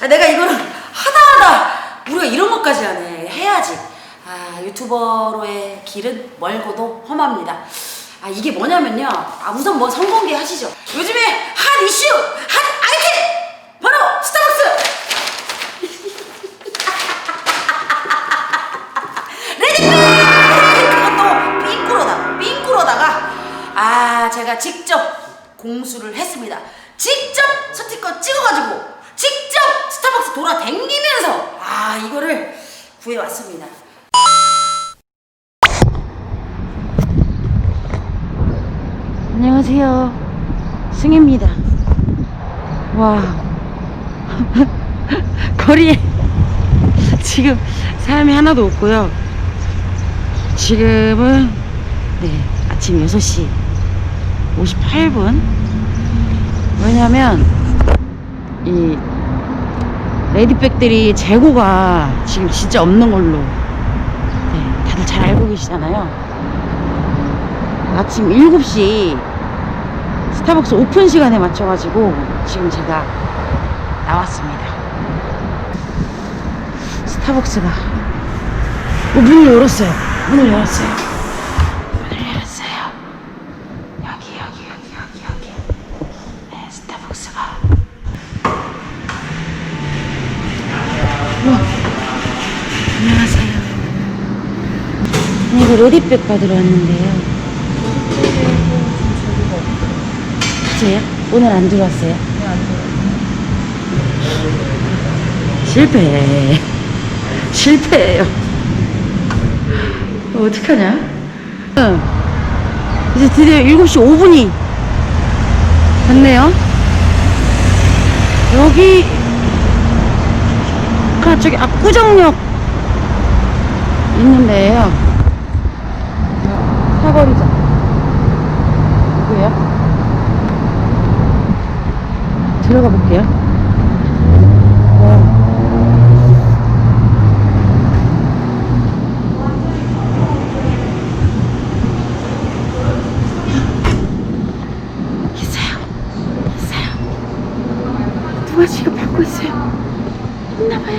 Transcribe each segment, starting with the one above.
아, 내가 하다 하다 우리가 이런 것까지 하네. 해야지. 아, 유튜버로의 길은 멀고도 험합니다. 아, 이게 뭐냐면요. 아, 우선 뭐 성공개 하시죠. 요즘에 핫 이슈, 핫 아이템 바로 스타벅스. 레디페! 그것도 삥꾸로다가 삥꾸로다가 아 제가 직접 공수를 했습니다. 직접 스티커 찍어가지고 직접 스타벅스 돌아다니면서 아 이거를 구해왔습니다. 안녕하세요. 승입니다. 와. 거리에 지금 사람이 하나도 없고요. 지금은 네, 아침 6시 58분. 왜냐면 이 레디백들이 재고가 지금 진짜 없는 걸로 네, 다들 잘 알고 계시잖아요. 아침 7시 스타벅스 오픈 시간에 맞춰가지고 지금 제가 나왔습니다. 스타벅스가 어, 문을 열었어요. 문을 열었어요. 로디백 받으러 왔는데요. 진짜요? 오늘 안 들어왔어요? 실패. 실패예요. 어, 어떡하냐? 응. 이제 드디어 7시 5분이 됐네요. 여기, 가 저기 압구정역 있는데요. 사거리죠. 누구예요? 들어가 볼게요. 와. 있어요. 있어요. 있나봐요.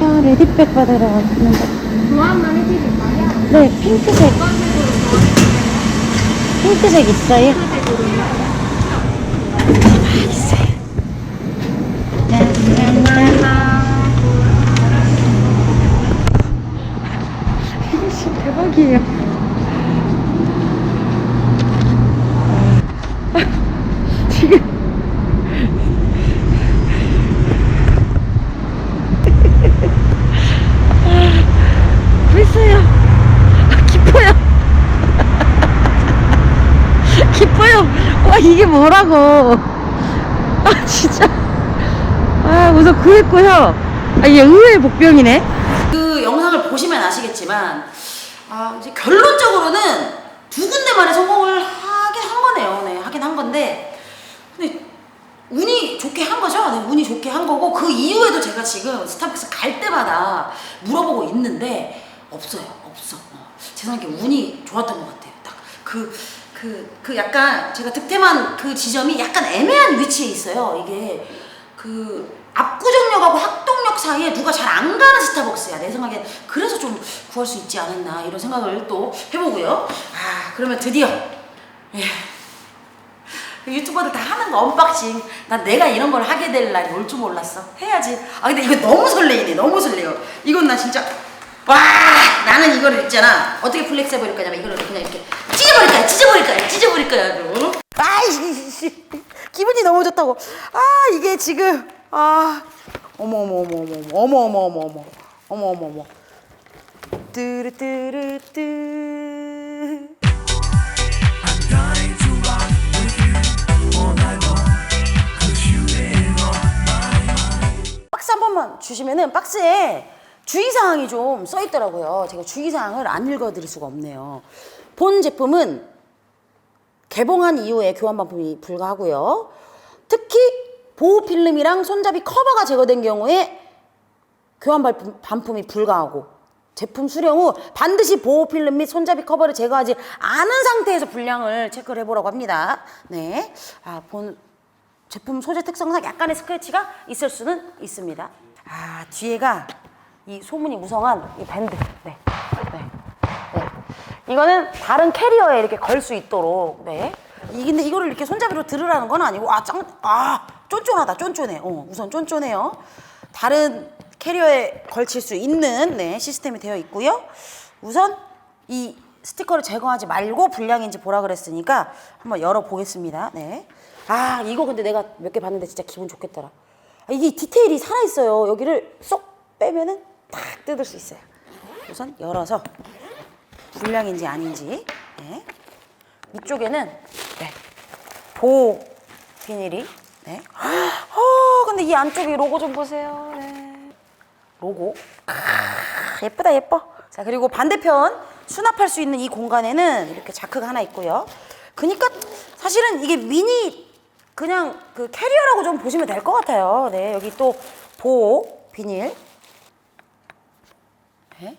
아, 레디백 받으러 왔는데. 해드릴까요? 네, 핑크색. 핑크색 있어요? 아, 있어요. 이게 진짜 대박이에요. 지금 벌써요. 아, 기뻐요. 기뻐요. 와, 이게 뭐라고. 아, 진짜. 아, 우선 구했고요. 아, 이게 의외의 복병이네. 그 영상을 보시면 아시겠지만, 아, 이제 결론적으로는 두 군데만에 성공을 하긴 한 거네요. 네, 하긴 한 건데. 근데 운이 좋게 한 거죠. 네, 운이 좋게 한 거고 그 이후에도 제가 지금 스타벅스 갈 때마다 물어보고 있는데 없어요. 없어. 어. 제 생각에 운이 좋았던 것 같아요. 딱그 그 그 약간 제가 득템한 그 지점이 약간 애매한 위치에 있어요. 이게 그 압구정역하고 학동역 사이에 누가 잘 안 가는 스타벅스야. 내 생각엔 그래서 좀 구할 수 있지 않았나 이런 생각을 또 해보고요. 아 그러면 드디어 예. 유튜버들 다 하는 거 언박싱. 난 내가 이런 걸 하게 될 날이 올 줄 몰랐어. 해야지. 아 근데 이거 너무 설레이네. 너무 설레요. 이건 나 진짜 와 나는 이거를 있잖아. 어떻게 플렉스 해버릴 거냐면 이거를 그냥 이렇게 찢어버릴 거야. 찢어버릴 거야. 찢어버릴 거야. 응? 아이 기분이 너무 좋다고. 아 이게 지금 아 어머 어머 어머 어머 어머 어머 어머 어머 어머 어머 뚜루뚜루뚜 박스 한 번만 주시면은 박스에 주의사항이 좀 써 있더라고요. 제가 주의사항을 안 읽어드릴 수가 없네요. 본 제품은 개봉한 이후에 교환 반품이 불가하고요. 특히 보호 필름이랑 손잡이 커버가 제거된 경우에 교환 반품, 반품이 불가하고 제품 수령 후 반드시 보호 필름 및 손잡이 커버를 제거하지 않은 상태에서 분량을 체크를 해보라고 합니다. 네. 아, 본 제품 소재 특성상 약간의 스크래치가 있을 수는 있습니다. 아, 뒤에가 이 소문이 무성한 이 밴드. 네. 네. 네. 이거는 다른 캐리어에 이렇게 걸 수 있도록. 네. 이 근데 이거를 이렇게 손잡이로 들으라는 건 아니고 아, 짱 아, 쫀쫀하다. 쫀쫀해. 어, 우선 쫀쫀해요. 다른 캐리어에 걸칠 수 있는 네, 시스템이 되어 있고요. 우선 이 스티커를 제거하지 말고 불량인지 보라 그랬으니까 한번 열어 보겠습니다. 네. 아, 이거 근데 내가 몇 개 봤는데 진짜 기분 좋겠더라. 아, 이게 디테일이 살아 있어요. 여기를 쏙 빼면은 탁 뜯을 수 있어요. 우선 열어서 불량인지 아닌지. 네. 이쪽에는 네. 보호 비닐이. 네. 어, 근데 이 안쪽에 로고 좀 보세요. 네. 로고. 아, 예쁘다 예뻐. 자 그리고 반대편 수납할 수 있는 이 공간에는 이렇게 자크가 하나 있고요. 그니까 사실은 이게 미니 그냥 그 캐리어라고 좀 보시면 될 것 같아요. 네 여기 또 보호 비닐. 네.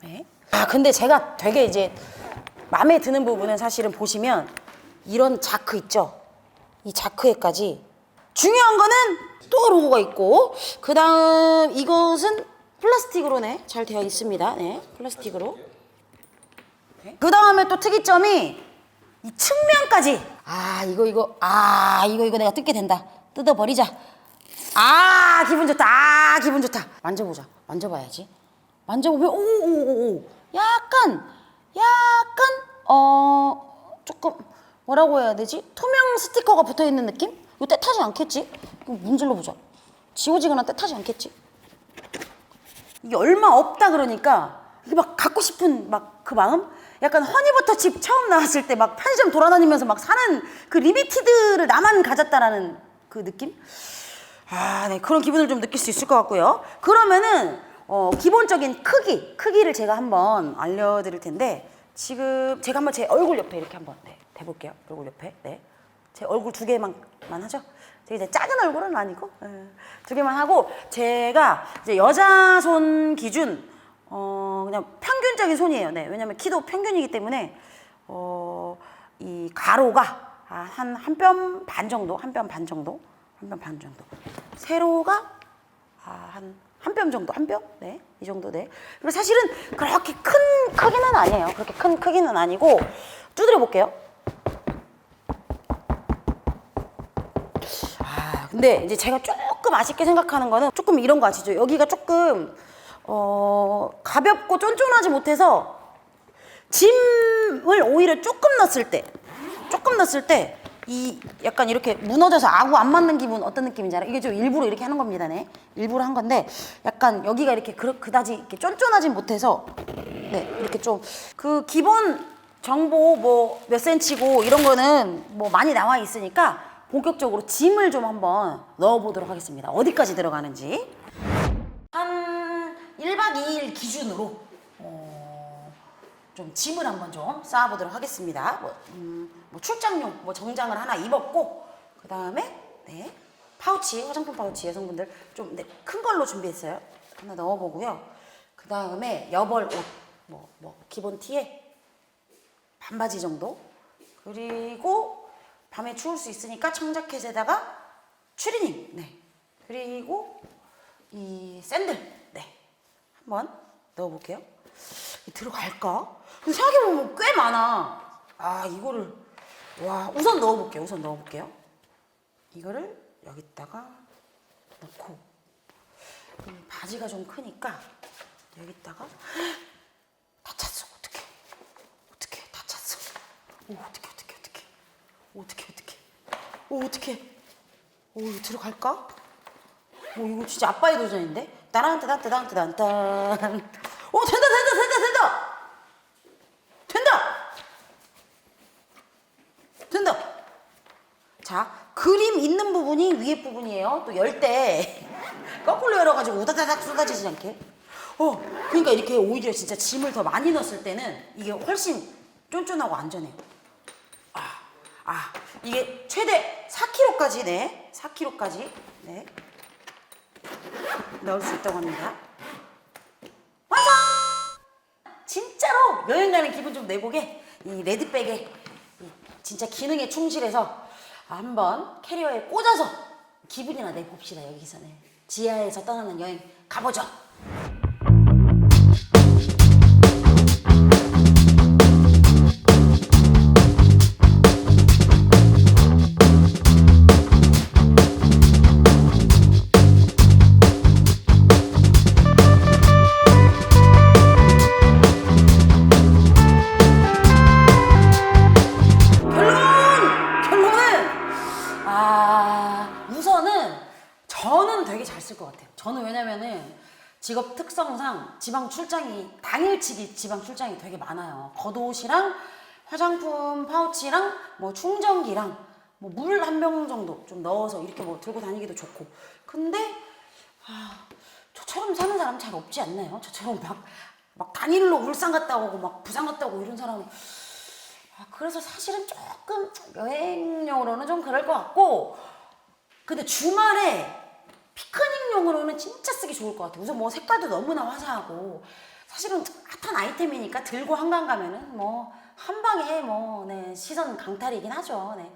네. 아 근데 제가 되게 이제 마음에 드는 부분은 사실은 보시면 이런 자크 있죠. 이 자크에까지 중요한 거는 또 로고가 있고 그 다음 이것은 플라스틱으로네. 잘 되어 있습니다. 네 플라스틱으로. 그 다음에 또 특이점이 이 측면까지. 아 이거 이거 아 이거 이거 내가 뜯게 된다. 뜯어버리자. 아 기분 좋다. 아 기분 좋다. 만져보자. 만져봐야지. 만져보면 오오오오 약간 약간 어 조금 뭐라고 해야 되지 투명 스티커가 붙어 있는 느낌 이거 때 타지 않겠지 이거 문질러 보자 지워지거나 때 타지 않겠지 이게 얼마 없다 그러니까 이게 막 갖고 싶은 막 그 마음? 약간 허니버터 칩 처음 나왔을 때 막 편의점 돌아다니면서 막 사는 그 리미티드를 나만 가졌다라는 그 느낌? 아, 네. 그런 기분을 좀 느낄 수 있을 것 같고요. 그러면은 어, 기본적인 크기, 크기를 제가 한번 알려드릴 텐데 지금 제가 한번 제 얼굴 옆에 이렇게 한번 네, 대볼게요. 얼굴 옆에. 네. 제 얼굴 두 개만 하죠. 되게 이제 작은 얼굴은 아니고 예, 두 개만 하고 제가 이제 여자 손 기준 어 그냥 평균적인 손이에요. 네, 왜냐면 키도 평균이기 때문에 어 이 가로가 한 한 뼘 반 정도, 한 뼘 반 정도, 한 뼘 반 정도. 세로가 아, 한 한 뼘 정도, 한 뼘? 네, 이 정도, 네. 그리고 사실은 그렇게 큰 크기는 아니에요. 그렇게 큰 크기는 아니고 두드려 볼게요. 아, 근데 이제 제가 조금 아쉽게 생각하는 거는 조금 이런 거 아시죠? 여기가 조금 어, 가볍고 쫀쫀하지 못해서 짐을 오히려 조금 넣었을 때, 조금 넣었을 때, 이 약간 이렇게 무너져서 아구 안 맞는 기분 어떤 느낌인지 알아? 이게 좀 일부러 이렇게 하는 겁니다, 네. 일부러 한 건데, 약간 여기가 이렇게 그, 그다지 이렇게 쫀쫀하진 못해서, 네, 이렇게 좀 그 기본 정보 뭐 몇 센치고 이런 거는 뭐 많이 나와 있으니까 본격적으로 짐을 좀 한번 넣어보도록 하겠습니다. 어디까지 들어가는지. 한 1박 2일 기준으로 어, 좀 짐을 한번 좀 쌓아보도록 하겠습니다. 뭐, 음, 뭐 출장용 뭐 정장을 하나 입었고 그 다음에 네 파우치 화장품 파우치 여성분들 좀큰 걸로 준비했어요. 하나 넣어보고요. 그 다음에 여벌 옷 뭐 뭐 기본 티에 반바지 정도 그리고 밤에 추울 수 있으니까 청자켓에다가 추리닝 네 그리고 이 샌들 네 한번 넣어볼게요 이 들어갈까 근데 생각해보면 꽤 많아. 아 이거를. 와 우선 넣어볼게요. 우선 넣어볼게요. 이거를 여기다가 넣고. 이 바지가 좀 크니까 여기다가 다 찼어. 어떡해. 어떡해. 다 찼어. 오 어떡해 어떡해 어떡해. 어떡해 어떡해. 오 어떡해. 오 이거 들어갈까? 오 이거 진짜 아빠의 도전인데? 따란 따단 따단 따단 딴. 오 된다 된다 된다 된다 된다 자 그림 있는 부분이 위에 부분이에요. 또 열 때 거꾸로 열어가지고 우다다닥 쏟아지지 않게. 어 그러니까 이렇게 오히려 진짜 짐을 더 많이 넣었을 때는 이게 훨씬 쫀쫀하고 안전해요. 아, 아 이게 최대 4kg까지 네 4kg까지 네 넣을 수 있다고 합니다. 완성! 진짜로 여행 가는 기분 좀 내보게 이 레드백에 이 진짜 기능에 충실해서 한번 캐리어에 꽂아서 기분이나 내봅시다 여기서는 지하에서 떠나는 여행 가보죠. 직업 특성상 지방 출장이 당일치기 지방 출장이 되게 많아요. 겉옷이랑 화장품 파우치랑 뭐 충전기랑 뭐 물 한 병 정도 좀 넣어서 이렇게 뭐 들고 다니기도 좋고. 근데 아, 저처럼 사는 사람 잘 없지 않나요? 저처럼 막, 막 단일로 울산 갔다 오고 막 부산 갔다 오고 이런 사람 아, 그래서 사실은 조금 여행용으로는 좀 그럴 것 같고 근데 주말에 피크닉용으로는 진짜 쓰기 좋을 것 같아요. 우선 뭐 색깔도 너무나 화사하고 사실은 핫한 아이템이니까 들고 한강 가면은 뭐 한 방에 뭐 네, 시선 강탈이긴 하죠. 네.